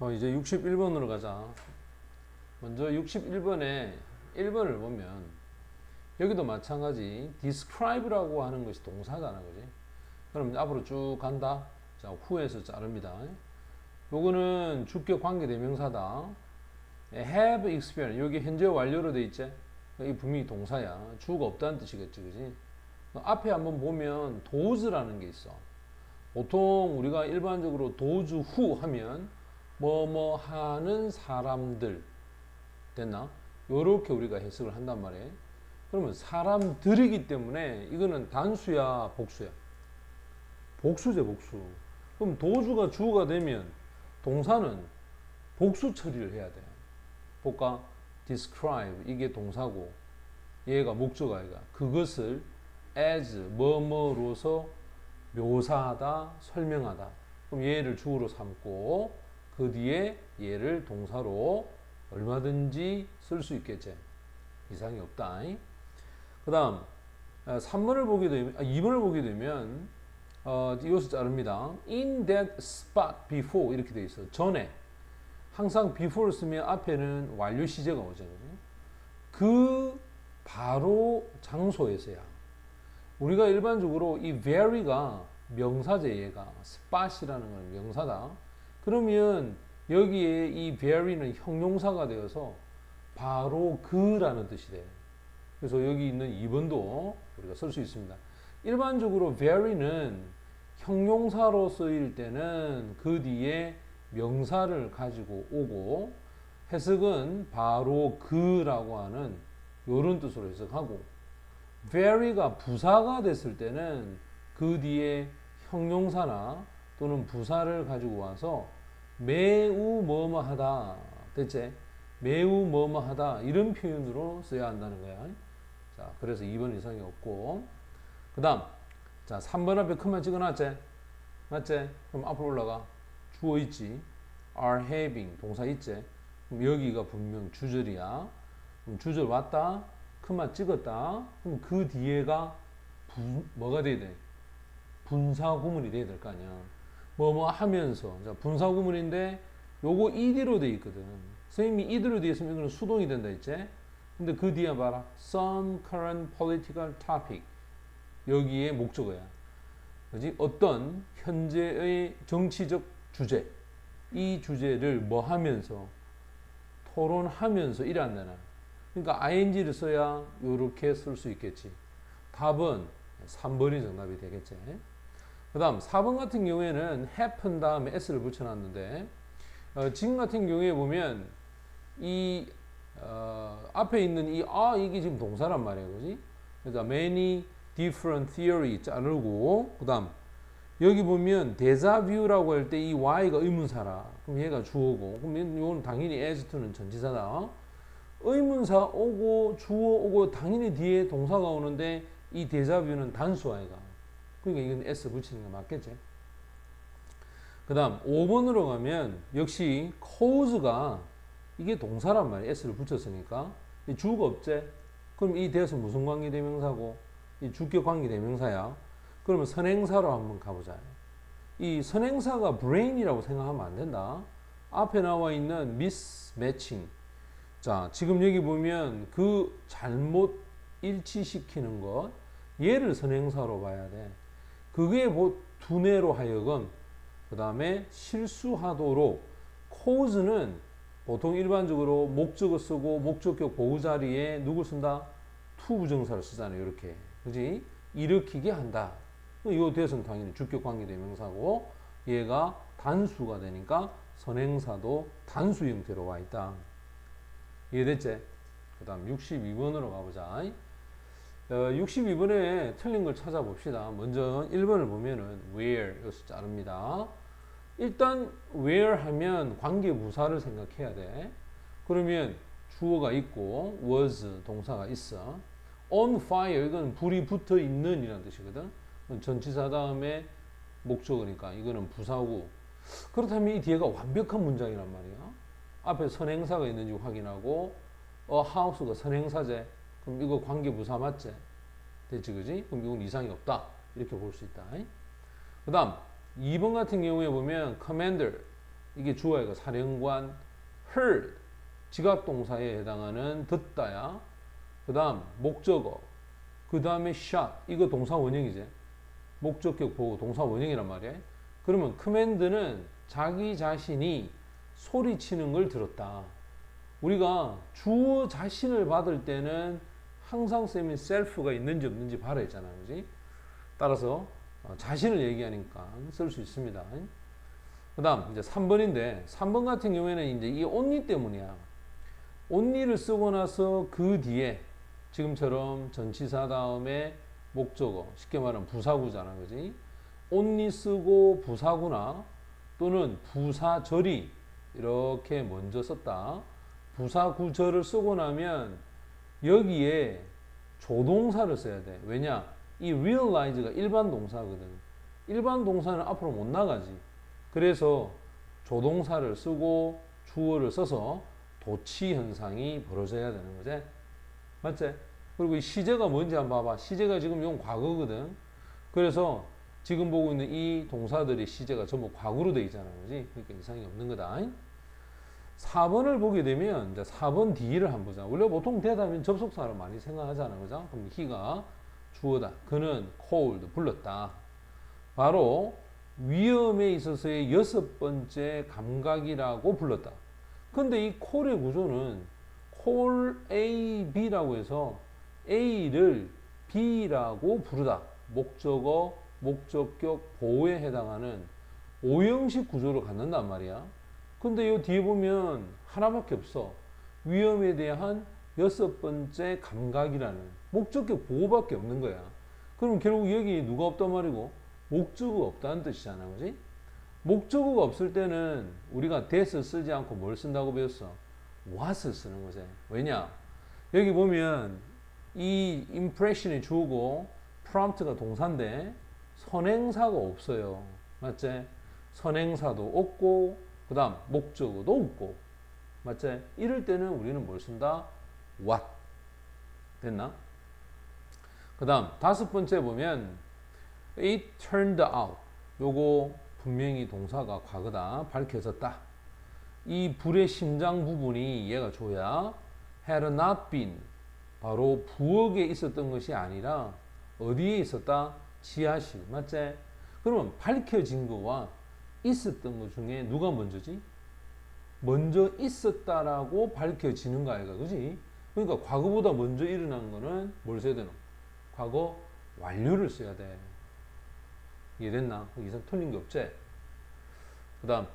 어, 이제 61번으로 가자. 먼저 61번에 1번을 보면 여기도 마찬가지 describe라고 하는 것이 동사잖아, 그지? 그럼 앞으로 쭉 간다. 자, 후에서 자릅니다. 요거는 주격 관계 대명사다. have experience. 여기 현재 완료로 돼 있지? 이 분명히 동사야. 주어가 없다는 뜻이겠지, 그지? 앞에 한번 보면 does라는 게 있어. 보통 우리가 일반적으로 도주 후 하면 뭐뭐 하는 사람들 됐나? 요렇게 우리가 해석을 한단 말이에요. 그러면 사람들이기 때문에 이거는 단수야, 복수야? 복수제, 복수. 그럼 도주가 주어가 되면 동사는 복수 처리를 해야 돼. 볼까? describe 이게 동사고 얘가 목적어 얘가 그것을 as 뭐뭐로서 묘사하다, 설명하다. 그럼 얘를 주어로 삼고 그 뒤에 얘를 동사로 얼마든지 쓸 수 있겠지. 이상이 없다. 그 다음 3번을 보게 되면 아, 2번을 보게 되면 어, 이것을 자릅니다. In that spot before 이렇게 돼 있어. 전에 항상 before를 쓰면 앞에는 완료 시제가 오죠. 그 바로 장소에서야. 우리가 일반적으로 이 very가 명사제 얘가 spot이라는 건 명사다. 그러면 여기에 이 very는 형용사가 되어서 바로 그라는 뜻이 돼. 그래서 여기 있는 2번도 우리가 쓸 수 있습니다. 일반적으로 very는 형용사로 쓰일 때는 그 뒤에 명사를 가지고 오고 해석은 바로 그라고 하는 이런 뜻으로 해석하고 very가 부사가 됐을 때는 그 뒤에 형용사나 또는 부사를 가지고 와서 매우 뭐뭐하다 됐지? 매우 뭐뭐하다 이런 표현으로 써야 한다는 거야. 자, 그래서 2번 이상이 없고 그 다음 자 3번 앞에 큰만 찍어놨지? 맞지? 그럼 앞으로 올라가 주어 있지 are having 동사 있지? 그럼 여기가 분명 주절이야. 그럼 주절 왔다 큰만 찍었다 그럼 그 뒤에가 분, 뭐가 돼야 돼? 분사 구문이 돼야 될 거 아니야. 뭐 뭐 하면서 자 분사 구문인데 요거 ed로 돼 있거든. 선생님이 ed로 돼 있으면 이거는 수동이 된다 했지? 근데 그 뒤에 봐라. some current political topic. 여기에 목적어야. 그지? 어떤 현재의 정치적 주제. 이 주제를 뭐 하면서 토론하면서 일한다나. 그러니까 ing를 써야 이렇게 쓸 수 있겠지. 답은 3번이 정답이 되겠지. 그 다음 4번 같은 경우에는 happen 다음에 s를 붙여놨는데 어, 지금 같은 경우에 보면 이 어, 앞에 있는 이 아 이게 지금 동사란 말이에요, 그지? 그러니까 many different theory 자르고 그 다음 여기 보면 데자뷰라고 할 때 이 y가 의문사라. 그럼 얘가 주어고 그럼 이건 당연히 as to는 전치사다. 의문사 오고 주어 오고 당연히 뒤에 동사가 오는데 이 데자뷰는 단수 아이가. 그러니까 이건 s 붙이는 게 맞겠지. 그 다음 5번으로 가면 역시 cause가 이게 동사란 말이야. s를 붙였으니까. 이 주가 없지? 그럼 이 대에서 무슨 관계 대명사고? 이 주격 관계 대명사야. 그러면 선행사로 한번 가보자. 이 선행사가 brain이라고 생각하면 안 된다. 앞에 나와 있는 mismatching. 자, 지금 여기 보면 그 잘못 일치시키는 것, 얘를 선행사로 봐야 돼. 그게 두뇌로 하여금 그 다음에 실수하도록 cause는 보통 일반적으로 목적어 쓰고 목적격 보호 자리에 누구 쓴다? 투 부정사를 쓰잖아요. 이렇게. 그지? 일으키게 한다. 이 대선 당연히 주격 관계 대명사고 얘가 단수가 되니까 선행사도 단수 형태로 와 있다. 이해됐지? 그 다음 62번으로 가보자. 어, 62번에 틀린 걸 찾아봅시다. 먼저 1번을 보면은 where 여기서 자릅니다. 일단 where 하면 관계 부사를 생각해야 돼. 그러면 주어가 있고 was 동사가 있어. on fire 이건 불이 붙어 있는 이라는 뜻이거든. 전치사 다음에 목적어니까 이거는 부사고 그렇다면 이 뒤에가 완벽한 문장이란 말이야. 앞에 선행사가 있는지 확인하고 어 house가 선행사제. 그럼 이거 관계 부사 맞지? 됐지 그지? 그럼 이건 이상이 없다. 이렇게 볼 수 있다. 그 다음 2번 같은 경우에 보면 commander 이게 주어가 사령관 heard 지각 동사에 해당하는 듣다야. 그 다음 목적어. 그 다음에 shot 이거 동사 원형이지. 목적격 보고 동사 원형이란 말이야. 그러면 command는 자기 자신이 소리치는 걸 들었다. 우리가 주어 자신을 받을 때는 항상 쌤이 셀프가 있는지 없는지 봐라 했잖아. 그지? 따라서 어, 자신을 얘기하니까 쓸 수 있습니다. 그 다음 이제 3번인데 3번 같은 경우에는 이제 이 only 때문이야. only를 쓰고 나서 그 뒤에 지금처럼 전치사 다음에 목적어 쉽게 말하면 부사구잖아. 그지? only 쓰고 부사구나 또는 부사절이 이렇게 먼저 썼다. 부사구절을 쓰고 나면 여기에 조동사를 써야 돼. 왜냐? 이 realize가 일반 동사거든. 일반 동사는 앞으로 못 나가지. 그래서 조동사를 쓰고 주어를 써서 도치 현상이 벌어져야 되는 거지. 맞지? 그리고 이 시제가 뭔지 한번 봐봐. 시제가 지금 용 과거거든. 그래서 지금 보고 있는 이 동사들이 시제가 전부 과거로 돼 있잖아. 그지? 그러니까 이상이 없는 거다. 4번을 보게 되면 이제 4번 D를 한번 보자. 원래 보통 대답은 접속사로 많이 생각하잖아. 그죠? 그럼 he가 주어다. 그는 cold 불렀다. 바로 위험에 있어서의 여섯 번째 감각이라고 불렀다. 근데 이 콜의 구조는 콜 A, B라고 해서 A를 B라고 부르다. 목적어, 목적격, 보호에 해당하는 오형식 구조를 갖는단 말이야. 근데 이 뒤에 보면 하나밖에 없어. 위험에 대한 여섯 번째 감각이라는 목적격 보호밖에 없는 거야. 그럼 결국 여기 누가 없단 말이고 목적어가 없다는 뜻이잖아. 그지? 목적어가 없을 때는 우리가 that을 쓰지 않고 뭘 쓴다고 배웠어? what을 쓰는 거지. 왜냐? 여기 보면 이 impression이 주어고 prompt가 동사인데 선행사가 없어요. 맞지? 선행사도 없고 그 다음 목적어도 없고 맞지? 이럴 때는 우리는 뭘 쓴다? what 됐나? 그 다음 다섯 번째 보면 it turned out 요거 분명히 동사가 과거다 밝혀졌다 이 불의 심장 부분이 얘가 줘야 had not been 바로 부엌에 있었던 것이 아니라 어디에 있었다? 지하실 맞지? 그러면 밝혀진 거와 있었던 것 중에 누가 먼저지? 먼저 있었다라고 밝혀지는 거 아이가 그지? 그러니까 과거보다 먼저 일어난 거는 뭘 써야 되노? 과거 완료를 써야 돼. 이해됐나? 그 이상 틀린 게 없지? 그 다음